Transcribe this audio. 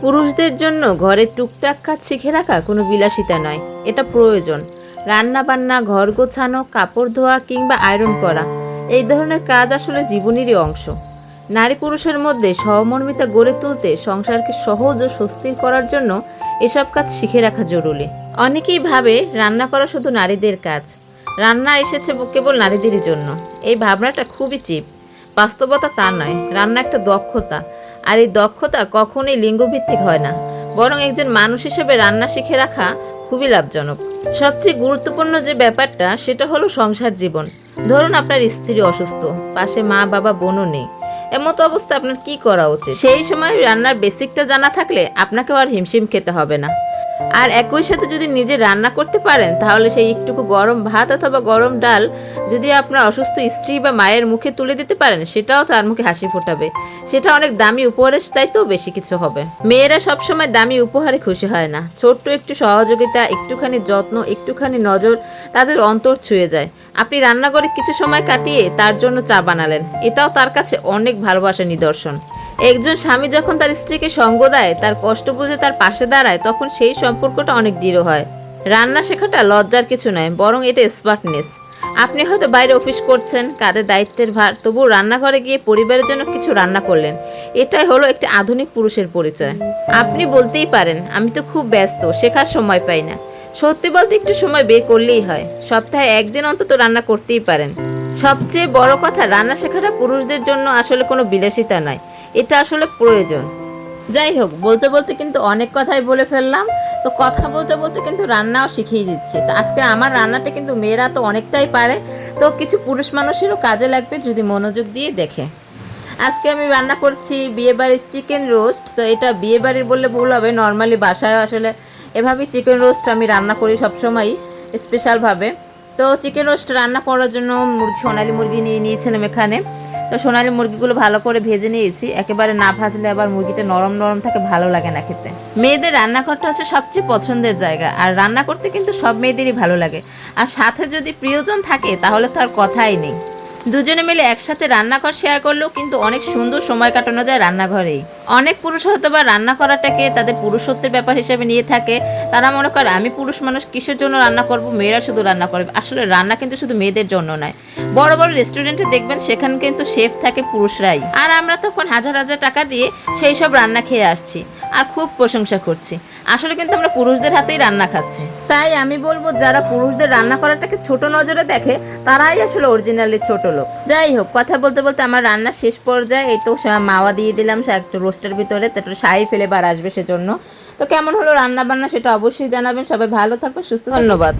পুরুষদের জন্য ঘরের টুকটাক কাজ শিখে রাখা কোনো বিলাসিতা নয়। এটা প্রয়োজন। রান্না বান্না ঘর গোছানো, কাপড় ধোয়া কিংবা আয়রন করা, এই ধরনের কাজ আসলে জীবনেরই অংশ। নারী পুরুষের মধ্যে সহমর্মিতা গড়ে তুলতে সংসারকে সহজ ও স্বস্তির করার জন্য এসব কাজ শিখে রাখা জরুরি। অনেকেই ভাবে রান্না করা শুধু নারীদের কাজ। রান্না এসেছে কেবল নারীদেরই জন্য। এই ভাবনাটা খুবই চিপ। বাস্তবতা তা নয়। রান্না একটা দক্ষতা। আর এই দক্ষতা কখনোই লিঙ্গভিত্তিক হয় না। বরং একজন মানুষ হিসেবে রান্না শিখে রাখা খুবই লাভজনক। সবচেয়ে গুরুত্বপূর্ণ যে ব্যাপারটা, সেটা হলো সংসার জীবন। ধরুন আপনার স্ত্রী অসুস্থ, পাশে মা, বাবা, বোনও নেই। এমত অবস্থা আপনার কি করা উচিত? সেই সময় রান্নার বেসিকটা জানা থাকলে আপনাকেও আর হিমশিম খেতে হবে না। আর একই সাথে যদি নিজে রান্না করতে পারেন, তাহলে সেই একটুকু গরম ভাত অথবা গরম ডাল যদি আপনার অসুস্থ স্ত্রী বা মায়ের মুখে তুলে দিতে পারেন, সেটাও তার মুখে হাসি ফোটাবে। সেটা অনেক দামি উপহারের চাইতেও বেশি কিছু হবে। মেয়েরা সবসময় দামি উপহারে খুশি হয় না। ছোট্ট একটু সহযোগিতা, একটুখানি যত্ন, একটুখানি নজর তাদের অন্তর ছুঁয়ে যায়। আপনি রান্নাঘরে কিছু সময় কাটিয়ে তার জন্য চা বানালেন। এটাও তার কাছে অনেক ভালোবাসার নিদর্শন। একজন স্বামী যখন তার স্ত্রীকে সঙ্গ দেয়, তার কষ্ট বুঝে তার পাশে দাঁড়ায়, তখন সেই সম্পর্কটা অনেক দৃঢ় হয়। রান্না শেখাটা লজ্জার কিছু নয়, বরং এটা স্মার্টনেস। আপনি হয়তো বাইরে অফিস করছেন কাদের দায়িত্বের ভার, তবুও রান্নাঘরে গিয়ে পরিবারের জন্য কিছু রান্না করলেন। এটাই হলো একটি আধুনিক পুরুষের পরিচয়। আপনি বলতেই পারেন, আমি তো খুব ব্যস্ত, শেখার সময় পাই না। সত্যি বলতে একটু সময় বের করলেই হয়, সপ্তাহে একদিন অন্তত রান্না করতেই পারেন। সবচেয়ে বড় কথা, রান্না শেখাটা পুরুষদের জন্য আসলে কোনো বিলাসিতা নয়। এটা আসলে প্রয়োজন। যাই হোক, বলতে বলতে কিন্তু অনেক কথাই বলে ফেললাম। তো কথা বলতে বলতে কিন্তু রান্নাও শিখিয়ে দিচ্ছি। তো আজকে আমার রান্নাটা কিন্তু মেয়েরা তো অনেকটাই পারে। তো কিছু পুরুষ মানুষেরও কাজে লাগবে যদি মনোযোগ দিয়ে দেখে। আজকে আমি রান্না করছি বিয়েবাড়ির চিকেন রোস্ট। তো এটা বিয়েবাড়ির বললে ভুল হবে। নর্মালি বাসায় আসলে এভাবেই চিকেন রোস্ট আমি রান্না করি সবসময়ই স্পেশালভাবে তো চিকেন রোস্ট রান্না করার জন্য সোনালি মুরগি নিয়ে নিয়েছিলাম এখানে। তো সোনালি মুরগিগুলো ভালো করে ভেজে নিয়েছি। একেবারে না ভাজলে আবার মুরগিটা নরম নরম থাকে, ভালো লাগে না খেতে। মেয়েদের রান্নাঘরটা হচ্ছে সবচেয়ে পছন্দের জায়গা, আর রান্না করতে কিন্তু সব মেয়েদেরই ভালো লাগে। আর সাথে যদি প্রিয়জন থাকে, তাহলে তো আর কথাই নেই। দুজনে মিলে একসাথে রান্নাঘর শেয়ার করলেও কিন্তু অনেক সুন্দর সময় কাটানো যায় রান্নাঘরেই। অনেক পুরুষ হয়তো বা রান্না করাটাকে তাদের পুরুষত্বের ব্যাপার হিসেবে নিয়ে থাকে। তারা মনে করে, আমি পুরুষ মানুষ, কিসের জন্য রান্না করব? মেয়েরা শুধু রান্না করবে আসলে রান্না কিন্তু শুধু মেয়েদের জন্য নয়। বড় বড় রেস্টুরেন্টে দেখবেন সেখানে কিন্তু শেফ থাকে পুরুষরাই। আর আমরা তখন হাজার হাজার টাকা দিয়ে সেই সব রান্না খেয়ে আসছি আর খুব প্রশংসা করছি। আসলে কিন্তু আমরা পুরুষদের হাতেই রান্না খাচ্ছি। তাই আমি বলব, যারা পুরুষদের রান্না করাটাকে ছোট নজরে দেখে, তারাই আসলে অরিজিনালি ছোট লোক। যাই হোক, কথা বলতে বলতে আমার রান্না শেষ পর্যায়ে এই তো মাওয়া দিয়ে দিলাম একটু রোস্টের ভিতরে তারপরে শাড়ি ফেলে বার আসবে সেজন্য। তো কেমন হলো রান্না বান্না সেটা অবশ্যই জানাবেন। সবাই ভালো থাকবে সুস্থ ধন্যবাদ।